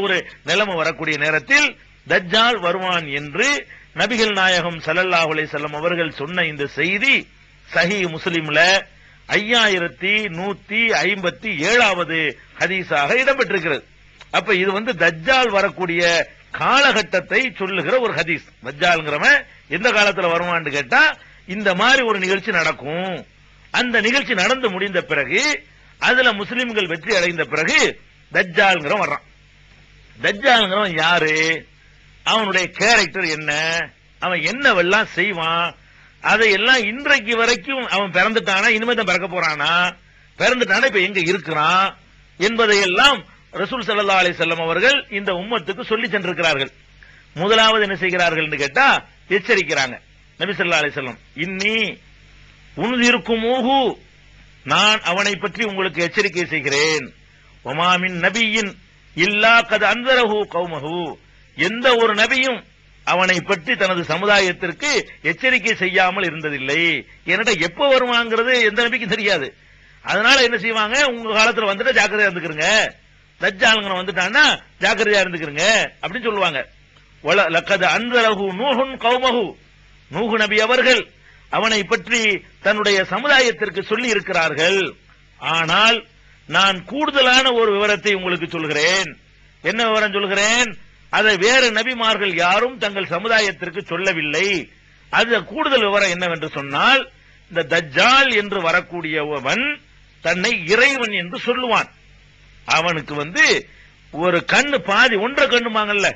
ஒரு நிலைமை வரக்கூடிய நேரத்தில் தஜ்ஜால் வருவான் என்று நபிகள் நாயகம் ஸல்லல்லாஹு செல்லம் அவர்கள் சொன்ன இந்த செய்தி சஹி முஸ்லிம்ல ஐயாயிரத்தி நூத்தி ஐம்பத்தி ஏழாவது ஹதீஸாக இடம்பெற்றிருக்கிறது. அப்ப இது வந்து தஜ்ஜால் வரக்கூடிய காலகட்டத்தை சொல்லுகிற ஒரு ஹதீஸ். தஜ்ஜால்ங்கிறவன் எந்த காலத்துல வருவான்னு கேட்டா இந்த மாதிரி ஒரு நிகழ்ச்சி நடக்கும். அந்த நிகழ்ச்சி நடந்து முடிந்த பிறகு அதுல முஸ்லிம்கள் வெற்றி அடைந்த பிறகு தஜ்ஜால்ங்கிறவன் வர்றான். தஜ்ஜாலுங்கிறவன் யாரு? அவனுடைய கேரக்டர் என்ன? அவன் என்னவெல்லாம் செய்வான்? அதையெல்லாம் இன்றைக்கு வரைக்கும் அவன் பிறந்துட்டானா? இனிமே தான் பிறக்க போறானா? பிறந்துட்டானா? இப்ப எங்க இருக்கிறான்? என்பதையெல்லாம் ரசூல் சல்லா அலி செல்லம் அவர்கள் இந்த உம்மத்துக்கு சொல்லி சென்றிருக்கிறார்கள். முதலாவது என்ன செய்கிறார்கள் கேட்டா எச்சரிக்கிறாங்க. நபி சொல்லா அலி செல்லம் இன்னி உன்திருக்கும் ஊகு. நான் அவனை பற்றி உங்களுக்கு எச்சரிக்கை செய்கிறேன். ஒமாமின் நபியின் இல்லா கது அந்தரஹு கௌமஹு. எந்த ஒரு நபியும் அவனை பற்றி தனது சமுதாயத்திற்கு எச்சரிக்கை செய்யாமல் இருந்ததில்லை. என்னட்ட எப்ப வருவாங்கிறது எந்த நபிக்கும் தெரியாது. அதனால என்ன செய்வாங்க? உங்க காலத்துல வந்துட்டு ஜாக்கிரதையா இருந்துக்கிறங்க. தஜ்ஜாலுங்க வந்துட்டான்னா ஜாக்கிரதையா இருந்துக்கிறங்க அப்படின்னு சொல்லுவாங்க. வல லக்கது அந்தரகு நூஹுன் கௌமகு நூகு நபி அவர்கள் அவனை பற்றி தன்னுடைய சமுதாயத்திற்கு சொல்லி இருக்கிறார்கள். ஆனால் நான் கூடுதலான ஒரு விவரத்தை உங்களுக்கு சொல்கிறேன். என்ன விவரம் சொல்கிறேன்? அதை வேறு நபிமார்கள் யாரும் தங்கள் சமுதாயத்திற்கு சொல்லவில்லை. அது கூடுதல் விவரம் என்னவென்று சொன்னால் இந்த தஜ்ஜால் என்று வரக்கூடியவன் தன்னை இறைவன் என்று சொல்லுவான். அவனுக்கு வந்து ஒரு கண்ணு பாதி ஒன்றரை கண்ணுமாங்கல்ல.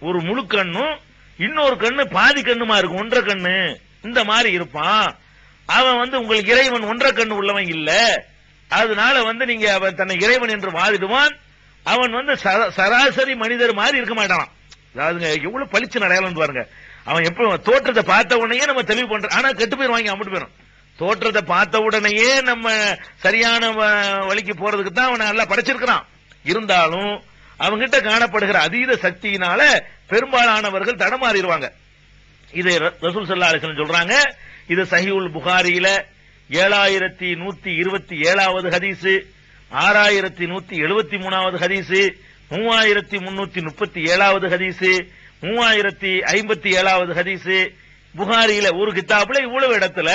ஒரு முழு கண்ணும் இன்னொரு கண்ணு பாதி கண்ணுமா இருக்கும் ஒன்றரை கண்ணு. இந்த மாதிரி இருப்பான். அவன் வந்து உங்களுக்கு இறைவன் ஒன்றரை கண்ணு உள்ளவன் இல்லை. அதனால வந்து நீங்க அவன் தன்னை இறைவன் என்று வாதிடுவான். அவன் வந்து சராசரி மனிதர் மாதிரி இருக்க மாட்டான். அதாவதுங்க எவ்வளவு பளிச்சு அடையாளம் பாருங்க. அவன் எப்ப தோற்றத்தை பார்த்த உடனே நம்ம தெளிவு பண்ற ஆனா கெட்டு போயிருவாங்க அம்பிட்டு போயிடும் தோற்றத்தை பார்த்த உடனேயே நம்ம சரியான வ- வழிக்கு போறதுக்கு தான் அவனை நல்லா படைச்சிருக்கிறான். இருந்தாலும் அவங்கிட்ட காணப்படுகிற அதீத சக்தியினால பெரும்பாலானவர்கள் தடமாறிடுவாங்க. இதை ரசூல் சல்லா அலிஸ்லாம் சொல்றாங்க. இது சஹிவுல் புகாரியில ஏழாயிரத்தி நூத்தி இருபத்தி ஏழாவது ஹதீஸு ஆறாயிரத்தி நூத்தி எழுபத்தி மூணாவது ஹதீஸு மூவாயிரத்தி முன்னூத்தி முப்பத்தி ஏழாவது ஹதீஸு மூவாயிரத்தி ஐம்பத்தி ஏழாவது ஹதீஸு. புகாரியில ஒரு கித்தாப்புல இவ்வளவு இடத்துல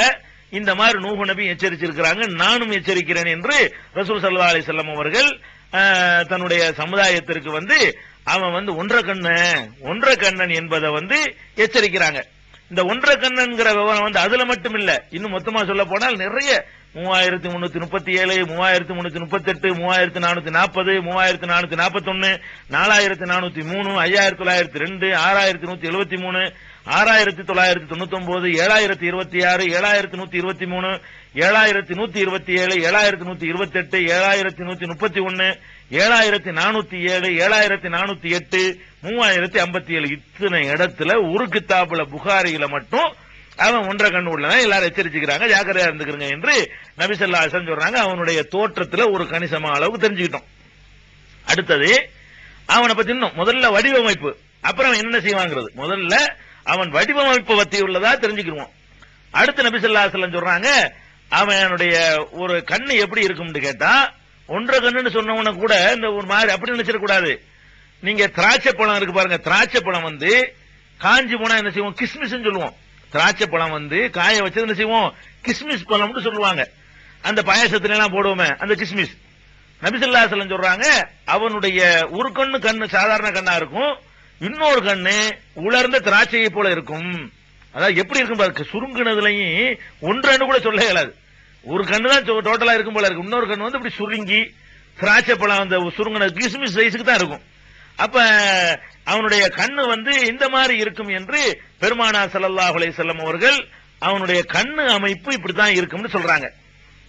இந்த மாதிரி நூகு நபி எச்சரிச்சிருக்கிறாங்க நானும் எச்சரிக்கிறேன் என்று ரசூல் சல்லா அலிசல்லம் அவர்கள் தன்னுடைய சமுதாயத்திற்கு வந்து அவன் வந்து ஒன்றை கண்ணன் ஒன்ற கண்ணன் என்பதை வந்து எச்சரிக்கிறாங்க. இந்த ஒன்றரை கண்ணன்கிற விவரம் வந்து அதுல மட்டும் இல்ல. இன்னும் மொத்தமா சொல்ல போனால் நிறைய மூவாயிரத்தி முன்னூத்தி முப்பத்தி ஏழு மூவாயிரத்தி முன்னூத்தி முப்பத்தி எட்டு மூவாயிரத்தி நானூத்தி நாற்பது மூவாயிரத்தி நானூத்தி நாற்பத்தி ஒன்னு நாலாயிரத்தி நானூத்தி மூணு ஐயாயிரத்தி தொள்ளாயிரத்தி ரெண்டு ஆறாயிரத்தி நூத்தி எழுபத்தி மூணு ஆறாயிரத்தி தொள்ளாயிரத்தி தொண்ணூத்தி ஒன்பது ஏழாயிரத்தி இருபத்தி ஆறு ஏழாயிரத்தி நூத்தி இருபத்தி மூணு ஏழாயிரத்தி நூத்தி இருபத்தி ஏழு ஏழாயிரத்தி நூத்தி இருபத்தி எட்டு ஏழாயிரத்தி நூத்தி முப்பத்தி ஒன்னு ஏழாயிரத்தி நானூத்தி ஏழு ஏழாயிரத்தி நானூத்தி எட்டு மூவாயிரத்தி ஐம்பத்தி ஏழு இத்தனை இடத்துல ஒரு கித்தாப்புல புகாரியில மட்டும் அவன் ஒன்றரை கண்ணு உள்ளவன் எல்லாரும் எச்சரிச்சுக்கிறாங்க ஜாக்கிரதையா இருந்துக்கிறங்க என்று நபிசல்லா ஹசன் சொல்றாங்க. அவனுடைய தோற்றத்துல ஒரு கணிசமான அளவுக்கு தெரிஞ்சுக்கிட்டோம். அடுத்தது அவனை பத்தி இன்னும் முதல்ல வடிவமைப்பு. அப்புறம் என்ன செய்வாங்கிறது? முதல்ல அவன் வடிவமைப்பு பத்தி உள்ளதா தெரிஞ்சுக்கிடுவோம் அடுத்து நபிசல்லா சொல்றாங்க அவனுடைய ஒரு கண்ணு எப்படி இருக்கும்னு கேட்டா ஒன்றரை கண்ணுன்னு சொன்னவன கூட இந்த ஒரு மாதிரி அப்படி நினைச்சிடக்கூடாது நீங்க திராட்சை பழம் இருக்கு பாருங்க. திராட்சை பழம் வந்து காஞ்சி போனா என்ன செய்வோம்? கிஸ்மிஸ் சொல்லுவோம். திராட்சை பழம் வந்து காய வச்சது என்ன செய்வோம்? கிஸ்மிஸ் பழம்னு சொல்லுவாங்க. அந்த பாயசத்துல எல்லாம் போடுவோமே அந்த கிஸ்மிஸ். நபிசல்லா செல்லம் சொல்றாங்க அவனுடைய ஒரு கண்ணு கண்ணு சாதாரண கண்ணா இருக்கும். இன்னொரு கண்ணு உலர்ந்த திராட்சையை போல இருக்கும். அதாவது எப்படி இருக்கும் பாரு சுருங்குனதுலயும் ஒன்றன்னு கூட சொல்ல இயலாது. ஒரு கண்ணு தான் டோட்டலா இருக்கும் போல இருக்கு. இன்னொரு கண்ணு வந்து இப்படி சுருங்கி திராட்சை பழம் அந்த சுருங்கின கிஸ்மிஸ் சைஸுக்கு தான் இருக்கும். அப்ப அவனுடைய கண்ணு வந்து இந்த மாதிரி இருக்கும் என்று பெருமானா ஸல்லல்லாஹு அலைஹி வஸல்லம் அவர்கள் அவனுடைய கண்ணு அமைப்பு இப்படித்தான் இருக்கும்னு சொல்றாங்க.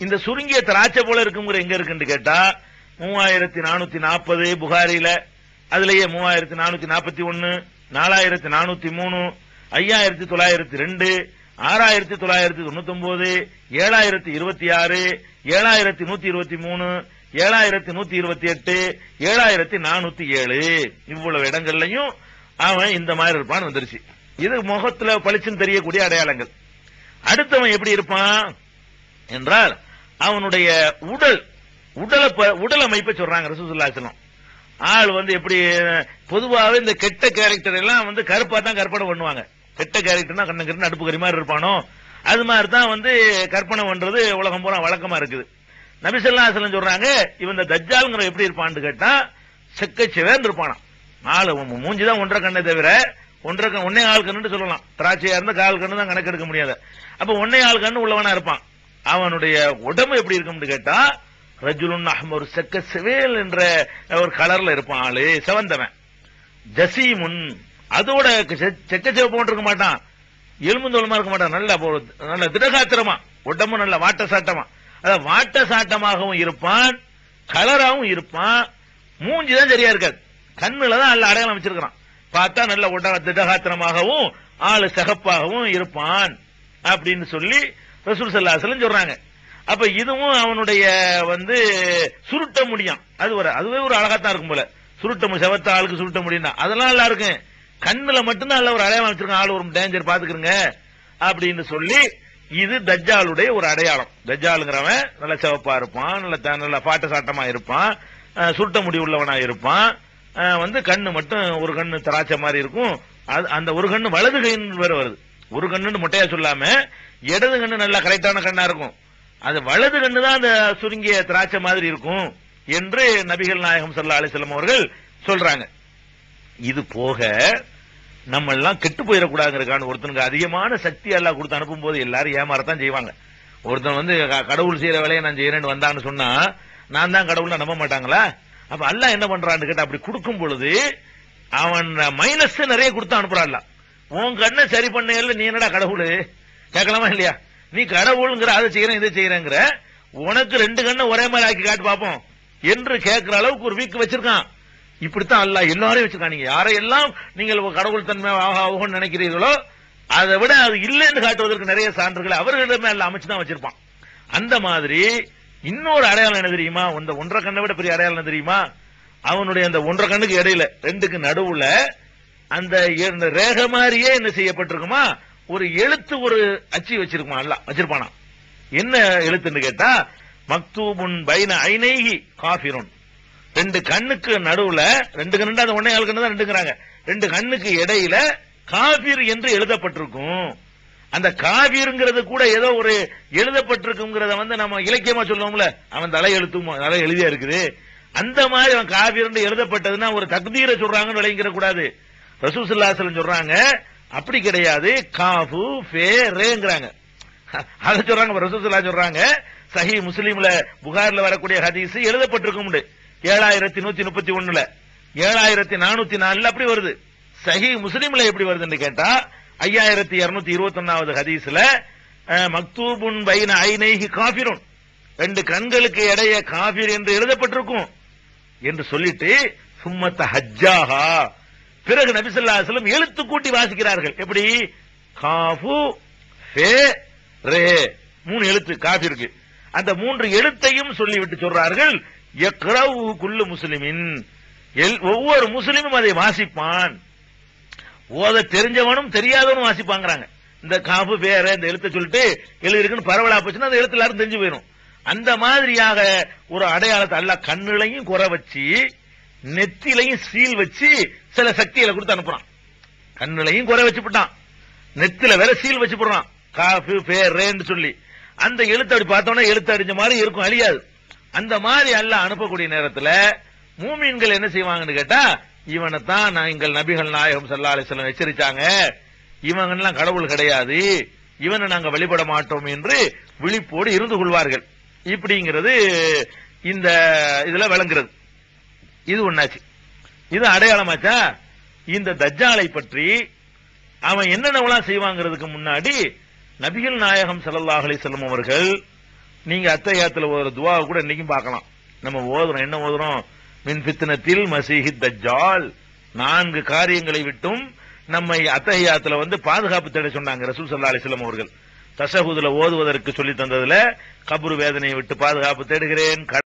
இந்த சுருங்கிய திராட்சை போல இருக்குங்கிற எங்க இருக்குன்னு கேட்டா மூவாயிரத்தி நானூத்தி நாற்பது புகாரில அதுலயே மூவாயிரத்தி நானூத்தி நாற்பத்தி ஒன்னு நாலாயிரத்தி நானூத்தி மூணு ஐயாயிரத்தி தொள்ளாயிரத்தி ரெண்டு ஆறாயிரத்தி தொள்ளாயிரத்தி தொண்ணூத்தி ஒன்பது ஏழாயிரத்தி இருபத்தி ஆறு ஏழாயிரத்தி நூத்தி இருபத்தி மூணு ஏழாயிரத்தி நூத்தி இருபத்தி எட்டு ஏழாயிரத்தி நானூத்தி ஏழு. இவ்வளவு இடங்கள்லயும் அவன் இந்த மாதிரி இருப்பான் வந்துருச்சு. இது முகத்துல பளிச்சுன்னு தெரியக்கூடிய அடையாளங்கள். அடுத்தவன் எப்படி இருப்பான் என்றால் அவனுடைய உடல் உடல ப- உடல் அமைப்பை சொல்றாங்க ரசூசுல்லாசனம் ஆள் வந்து எப்படி பொதுவாகவே இந்த கெட்ட கேரக்டர் எல்லாம் வந்து கருப்பா தான் கற்பனை பண்ணுவாங்க. கெட்ட கேரக்டர்னா கண்ணு அடுப்பு கறி மாதிரி இருப்பானோ? அது மாதிரி தான் வந்து கற்பனை பண்றது உலகம் பூரா வழக்கமா இருக்குது. நபிசல்லாசலம் சொல்றாங்க இவன் இந்த தஜ்ஜாலுங்கிற எப்படி இருப்பான்னு கேட்டா செக்கச்சிவேன் இருப்பானா ஆளு மூஞ்சி தான் ஒன்றரை கண்ணை தவிர ஒன்றரை ஒன்னே ஆள் கண்ணுன்னு சொல்லலாம். திராட்சையா இருந்தா கால் கண்ணு தான் கணக்கெடுக்க முடியாது. அப்ப ஒன்னே ஆள் கண்ணு உள்ளவனா இருப்பான். அவனுடைய உடம்பு எப்படி இருக்கும்னு கேட்டா ரஜுலுன் அஹ்மர் செக்க சிவேல் என்ற ஒரு கலர்ல இருப்பான் ஆளு செவந்தவன். ஜசீமுன் அதோட செச்ச சிவப்பு இருக்க மாட்டான். எலும்புந்தோளமா இருக்க மாட்டான். நல்ல நல்ல திடகாத்திரமா. உடம்பு நல்ல வாட்ட சாட்டமா அதாவது வாட்ட சாட்டமாகவும் இருப்பான் கலராகவும் இருப்பான். மூஞ்சி தான் சரியா இருக்காது. கண்ணுல தான் நல்ல அடையாளம் வச்சிருக்கிறான். பார்த்தா நல்ல உடம்பு திடகாத்திரமாகவும் ஆளு சகப்பாகவும் இருப்பான் அப்படின்னு சொல்லி ரசூல் சல்லாசலம் சொல்றாங்க. அப்ப இதுவும் அவனுடைய வந்து சுருட்ட முடியும். அது ஒரு அதுவே ஒரு அழகாத்தான் இருக்கும் போல. சுருட்ட செவத்த ஆளுக்கு சுருட்ட முடியும் அதெல்லாம் நல்லா இருக்கும். கண்ணுல மட்டும்தான் நல்ல ஒரு அடையாளம் வச்சிருக்கான் ஆள் ஒரு டேஞ்சர் பாத்துக்கிறங்க அப்படின்னு சொல்லி இது தஜ்ஜாலுடைய ஒரு அடையாளம். தஜ்ஜாலுங்கிறவன் நல்ல சிவப்பா இருப்பான் நல்ல நல்ல பாட்ட சாட்டமா இருப்பான் சுட்ட முடி உள்ளவனா இருப்பான். வந்து கண்ணு மட்டும் ஒரு கண்ணு திராட்சை மாதிரி இருக்கும். அந்த ஒரு கண்ணு வலது கைன்னு வேற வருது. ஒரு கண்ணுன்னு முட்டையா சொல்லாம இடது கண்ணு நல்லா கரெக்டான கண்ணா இருக்கும். அது வலது கண்ணு தான் அந்த சுருங்கிய திராட்சை மாதிரி இருக்கும் என்று நபிகள் நாயகம் சல்லா அலிசல்லம் அவர்கள் சொல்றாங்க. இது போக நம்ம எல்லாம் கெட்டு போயிடக்கூடாதுங்கிறக்கான ஒருத்தனுக்கு அதிகமான சக்தி எல்லாம் கொடுத்து அனுப்பும் போது எல்லாரும் ஏமாறத்தான் செய்வாங்க. ஒருத்தன் வந்து கடவுள் செய்யற வேலையை நான் செய்யறேன்னு வந்தான்னு சொன்னா நான் தான் கடவுள் நம்ப மாட்டாங்களா? அப்ப அல்ல என்ன பண்றான்னு கேட்டு அப்படி கொடுக்கும் பொழுது அவன் மைனஸ் நிறைய கொடுத்து அனுப்புறான்ல உன் கண்ணை சரி பண்ணல நீ என்னடா கடவுள்? கேட்கலாமா இல்லையா? நீ கடவுள்ங்கிற அதை செய்யறேன் இதை செய்யறேங்கிற உனக்கு ரெண்டு கண்ணை ஒரே மாதிரி ஆக்கி காட்டு பார்ப்போம் என்று கேட்கிற அளவுக்கு ஒரு வீக் வச்சிருக்கான். இப்படித்தான் அல்ல எல்லாரையும் வச்சிருக்கான் நீங்க யாரையெல்லாம் நீங்கள் கடவுள் தன்மை ஆகும் நினைக்கிறீர்களோ அதை விட அது இல்லைன்னு காட்டுவதற்கு நிறைய சான்றுகளை அவர்களிடமே அல்ல அமைச்சுதான் வச்சிருப்பான். அந்த மாதிரி இன்னொரு அடையாளம் என்ன தெரியுமா? இந்த ஒன்றரை கண்ணை விட பெரிய அடையாளம் தெரியுமா? அவனுடைய அந்த ஒன்றரை கண்ணுக்கு இடையில ரெண்டுக்கு நடுவுல அந்த ரேக மாதிரியே என்ன செய்யப்பட்டிருக்குமா? ஒரு எழுத்து ஒரு அச்சு வச்சிருக்குமா? அல்ல வச்சிருப்பானா? என்ன எழுத்துன்னு கேட்டா மக்தூபுன் பைன ஐநைகி காபிரோன் ரெண்டு கண்ணுக்கு நடுவுல ரெண்டு கண்ணு ஒன்னே ஒன்னே கண்ணு தான் ரெண்டுங்கிறாங்க. ரெண்டு கண்ணுக்கு இடையில காபீர் என்று எழுதப்பட்டிருக்கும். அந்த காபீருங்கிறது கூட ஏதோ ஒரு எழுதப்பட்டிருக்குங்கிறத வந்து நம்ம இலக்கியமா சொல்லுவோம்ல. அவன் தலை எழுத்தும் தலை எழுதியா இருக்குது. அந்த மாதிரி அவன் காபீர் எழுதப்பட்டதுன்னா ஒரு தகுதியில சொல்றாங்கன்னு விளங்கிற கூடாது. ரசூசுல்லாசலம் சொல்றாங்க அப்படி கிடையாது. காஃபு ஃபே ரேங்கிறாங்க. அதை சொல்றாங்க ரசூசுல்லா சொல்றாங்க. சஹி முஸ்லீம்ல புகார்ல வரக்கூடிய ஹதீஸ் எழுதப்பட்டிருக்கும் ஏழாயிரத்தி நூத்தி முப்பத்தி ஒண்ணுல. ஏழாயிரத்தி நானூத்தி நாலுல அப்படி வருது. சஹி முஸ்லீம்ல எப்படி வருதுன்னு கேட்டா ஐயாயிரத்தி இருநூத்தி இருபத்தி ஒன்னாவது ஹதீஸ்ல மக்தூபுன் பைன ஐநைஹி காபிரும் ரெண்டு கண்களுக்கு இடைய காபிர் என்று எழுதப்பட்டிருக்கும் என்று சொல்லிட்டு சும்மத்த ஹஜ்ஜாஹா பிறகு நபிசல்லாசலம் எழுத்து கூட்டி வாசிக்கிறார்கள். எப்படி? காஃபு ஃபே ரே. மூணு எழுத்து காபிருக்கு அந்த மூன்று எழுத்தையும் சொல்லிவிட்டு சொல்றார்கள். குல்லு முஸ்லிமின். ஒவ்வொரு முஸ்லிமும் அதை வாசிப்பான். ஓத தெரிஞ்சவனும் தெரியாதவனும் வாசிப்பாங்கிறாங்க. இந்த காப்பு பேர இந்த எழுத்தை சொல்லிட்டு எழுதிருக்குன்னு பரவலா போச்சுன்னா அந்த எழுத்து எல்லாரும் தெரிஞ்சு போயிடும் அந்த மாதிரியாக ஒரு அடையாளத்தை அல்ல கண்ணுலையும் குறை வச்சு நெத்திலையும் சீல் வச்சு சில சக்திகளை கொடுத்து அனுப்புறான். கண்ணுலையும் குறை வச்சு விட்டான் நெத்தில வேற சீல் வச்சு போடுறான். காஃபு பேரேன்னு சொல்லி. அந்த எழுத்து அப்படி பார்த்தோம்னா எழுத்து அடிஞ்ச மாதிரி இருக்கும் அழியாது. அந்த மாதிரி அல்ல அனுப்பக்கூடிய நேரத்தில் மூமீன்கள் என்ன செய்வாங்கன்னு கேட்டா இவனை தான் எங்கள் நபிகள் நாயகம் சல்லா அலிஸ்லாம் எச்சரிச்சாங்க. இவங்கெல்லாம் கடவுள் கிடையாது. இவனை நாங்க வழிபட மாட்டோம் என்று விழிப்போடு இருந்து கொள்வார்கள். இப்படிங்கிறது இந்த இதுல விளங்குறது. இது ஒன்னாச்சு இது அடையாளமாச்சா? இந்த தஜ்ஜாலை பற்றி அவன் என்னென்னவெல்லாம் செய்வாங்கிறதுக்கு முன்னாடி நபிகள் நாயகம் சல்லாஹ் அலிசல்லம் அவர்கள் நீங்க அத்தையாத்துல ஒரு துவாவை கூட இன்னைக்கும் பார்க்கலாம். நம்ம ஓதுறோம். என்ன ஓதுறோம்? மின் பித்தனத்தில் மசீஹி தஜ்ஜால். நான்கு காரியங்களை விட்டும் நம்மை அத்தகையாத்துல வந்து பாதுகாப்பு தேட சொன்னாங்க ரசூல் சல்லா அலிஸ்லாம் அவர்கள். தசகுதுல ஓதுவதற்கு சொல்லி தந்ததுல கபுரு வேதனையை விட்டு பாதுகாப்பு தேடுகிறேன்.